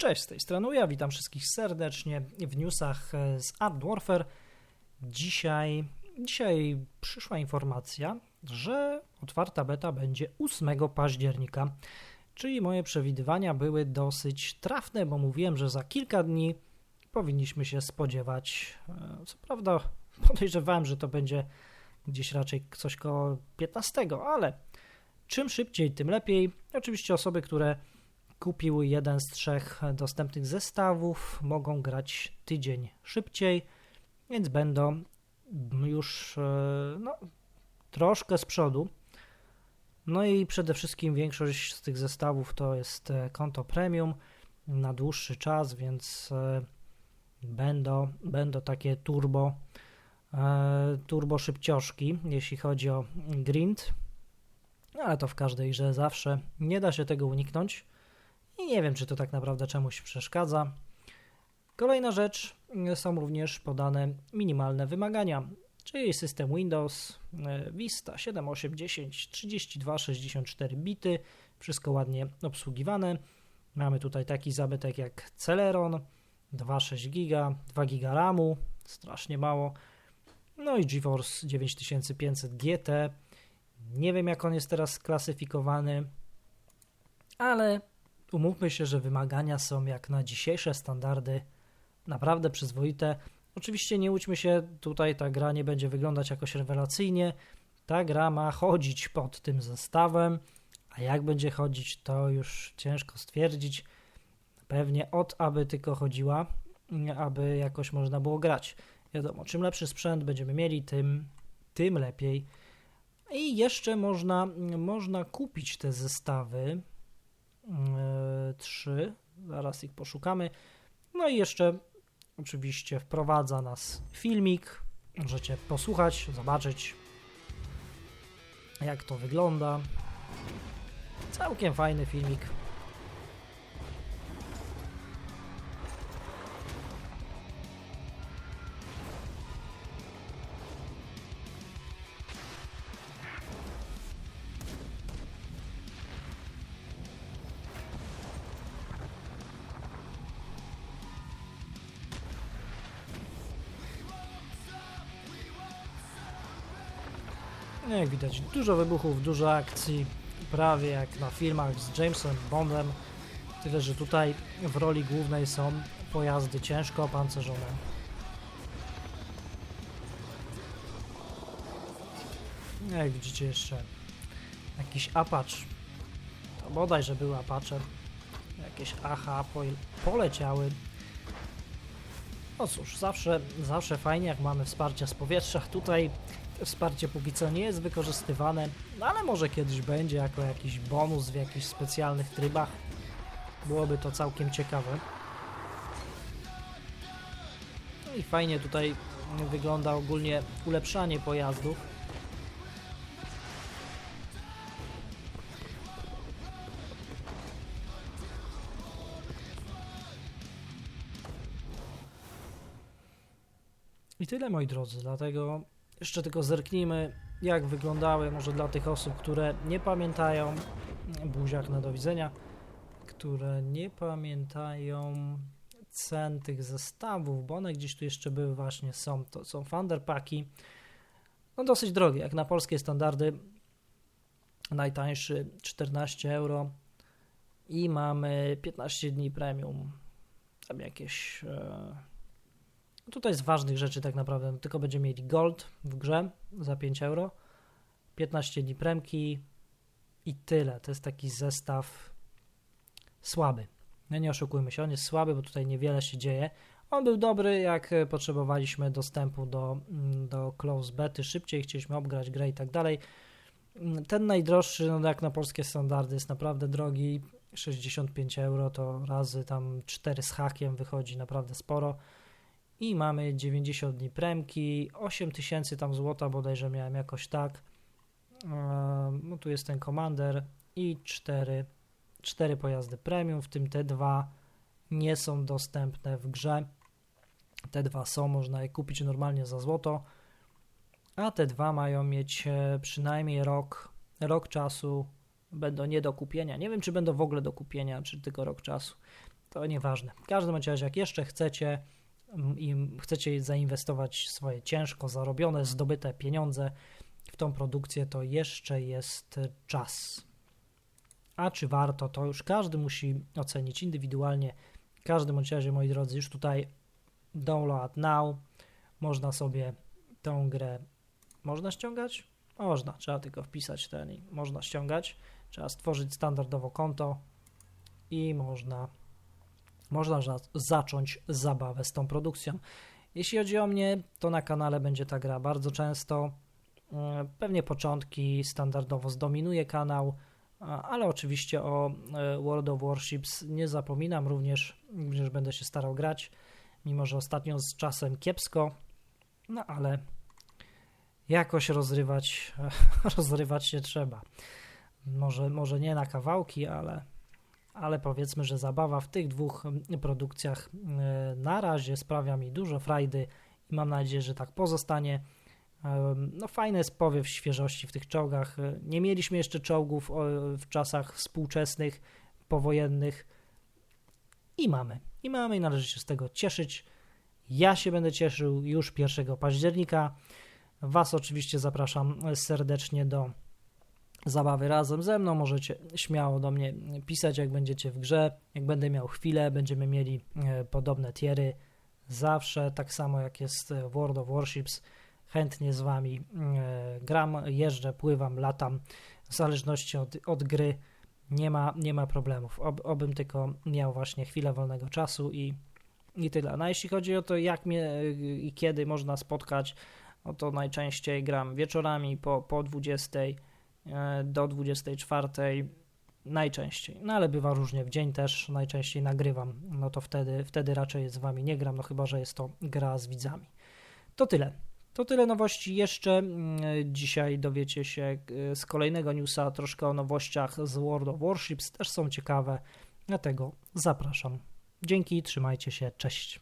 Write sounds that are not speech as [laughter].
Cześć, z tej strony ja witam wszystkich serdecznie w newsach z Art Warfare. Dzisiaj, dzisiaj przyszła informacja, że otwarta beta będzie 8 października, czyli moje przewidywania były dosyć trafne, bo mówiłem, że za kilka dni powinniśmy się spodziewać. E, co prawda [laughs] podejrzewałem, że to będzie gdzieś raczej coś koło 15, ale czym szybciej, tym lepiej. Oczywiście osoby, które kupiły jeden z trzech dostępnych zestawów, mogą grać tydzień szybciej, więc będą już e, no, troszkę z przodu. No i przede wszystkim większość z tych zestawów to jest e, konto premium na dłuższy czas, więc e, będą, będą takie turbo, turbo szybcioszki, jeśli chodzi o grind. Ale to w każdej grze zawsze nie da się tego uniknąć. I nie wiem, czy to tak naprawdę czemuś przeszkadza. Kolejna rzecz, są również podane minimalne wymagania, czyli system Windows, e, Vista 7, 8, 10, 32, 64 bity, wszystko ładnie obsługiwane. Mamy tutaj taki zabytek jak Celeron, 2,6 GB, 2 GB RAMu, strasznie mało. No i GeForce 9500 GT. Nie wiem jak on jest teraz klasyfikowany, ale Umówmy się, że wymagania są jak na dzisiejsze standardy naprawdę przyzwoite. Oczywiście nie łudźmy się, tutaj ta gra nie będzie wyglądać jakoś rewelacyjnie. Ta gra ma chodzić pod tym zestawem, a jak będzie chodzić, to już ciężko stwierdzić. Pewnie od aby tylko chodziła, aby jakoś można było grać. Wiadomo, czym lepszy sprzęt będziemy mieli, tym, tym lepiej. I jeszcze można, można kupić te zestawy 3. Zaraz ich poszukamy. No i jeszcze oczywiście wprowadza nas filmik. Możecie posłuchać, zobaczyć jak to wygląda. Całkiem fajny filmik. Jak widać, dużo wybuchów, dużo akcji, prawie jak na filmach z Jamesem Bondem. Tyle, że tutaj w roli głównej są pojazdy ciężko opancerzone. No jak widzicie jeszcze jakiś Apache. To bodaj, że były Apache. Jakieś AHA poleciały. No cóż, zawsze, zawsze fajnie jak mamy wsparcie z powietrza. Tutaj wsparcie póki co nie jest wykorzystywane, no ale może kiedyś będzie jako jakiś bonus w jakichś specjalnych trybach. Byłoby to całkiem ciekawe. No i fajnie tutaj wygląda ogólnie ulepszanie pojazdów. I tyle moi drodzy, dlatego jeszcze tylko zerknijmy, jak wyglądały, może dla tych osób, które nie pamiętają, buziak na do widzenia, które nie pamiętają cen tych zestawów, bo one gdzieś tu jeszcze były właśnie, są, to są Thunderpacki, no dosyć drogie, jak na polskie standardy, najtańszy 14 euro. I mamy 15 dni premium, tam jakieś... E, Tutaj z ważnych rzeczy tak naprawdę no, tylko będziemy mieli gold w grze za 5 euro, 15 dni premki i tyle. To jest taki zestaw słaby. No nie oszukujmy się, on jest słaby, bo tutaj niewiele się dzieje. On był dobry, jak potrzebowaliśmy dostępu do, mm, do close bety szybciej, chcieliśmy obgrać grę i tak dalej. Ten najdroższy, no jak na polskie standardy, jest naprawdę drogi. 65 euro to razy tam 4 z hakiem wychodzi naprawdę sporo i mamy 90 dni premki, 8000 tam złota bodajże miałem jakoś tak. No tu jest ten komander i 4, 4 pojazdy premium, w tym te dwa nie są dostępne w grze. Te dwa są, można je kupić normalnie za złoto, a te dwa mają mieć e, przynajmniej rok, rok czasu, będą nie do kupienia. Nie wiem, czy będą w ogóle do kupienia, czy tylko rok czasu. to nieważne. W każdym razie, jak jeszcze chcecie i chcecie zainwestować swoje ciężko zarobione, zdobyte pieniądze w tą produkcję, to jeszcze jest czas. A czy warto, to już każdy musi ocenić indywidualnie. W każdym razie, moi drodzy, już tutaj download now. Można sobie tą grę można ściągać? Można, trzeba tylko wpisać ten i można ściągać. Trzeba stworzyć standardowo konto i można, można zacząć zabawę z tą produkcją. Jeśli chodzi o mnie, to na kanale będzie ta gra bardzo często. Mm, pewnie początki standardowo zdominuje kanał, ale oczywiście o e, World of Warships nie zapominam, również, również będę się starał grać, mimo że ostatnio z czasem kiepsko, no ale jakoś rozrywać, [laughs] rozrywać się trzeba. Może, może nie na kawałki, ale, ale powiedzmy, że zabawa w tych dwóch produkcjach e, na razie sprawia mi dużo frajdy i mam nadzieję, że tak pozostanie. No fajny jest powiew świeżości w tych czołgach. E, nie mieliśmy jeszcze czołgów w czasach współczesnych, powojennych i mamy. I mamy i należy się z tego cieszyć. Ja się będę cieszył już 1 października. Was oczywiście zapraszam serdecznie do zabawy razem ze mną. Możecie śmiało do mnie pisać, jak będziecie w grze. Jak będę miał chwilę, będziemy mieli e, podobne tiery. Zawsze tak samo jak jest w World of Warships. Chętnie z wami e, gram, jeżdżę, pływam, latam. W zależności od, od gry nie ma, nie ma problemów. Ob, obym tylko miał właśnie chwilę wolnego czasu i, i tyle. No a jeśli chodzi o to, jak mnie e, i kiedy można spotkać, no to najczęściej gram wieczorami po, po 20 e, do 24 najczęściej, no ale bywa różnie, w dzień też najczęściej nagrywam, no to wtedy, wtedy raczej z wami nie gram, no chyba, że jest to gra z widzami. To tyle. To tyle nowości. Jeszcze mm, dzisiaj dowiecie się e, z kolejnego newsa troszkę o nowościach z World of Warships, też są ciekawe, dlatego zapraszam. Dzięki, trzymajcie się, cześć.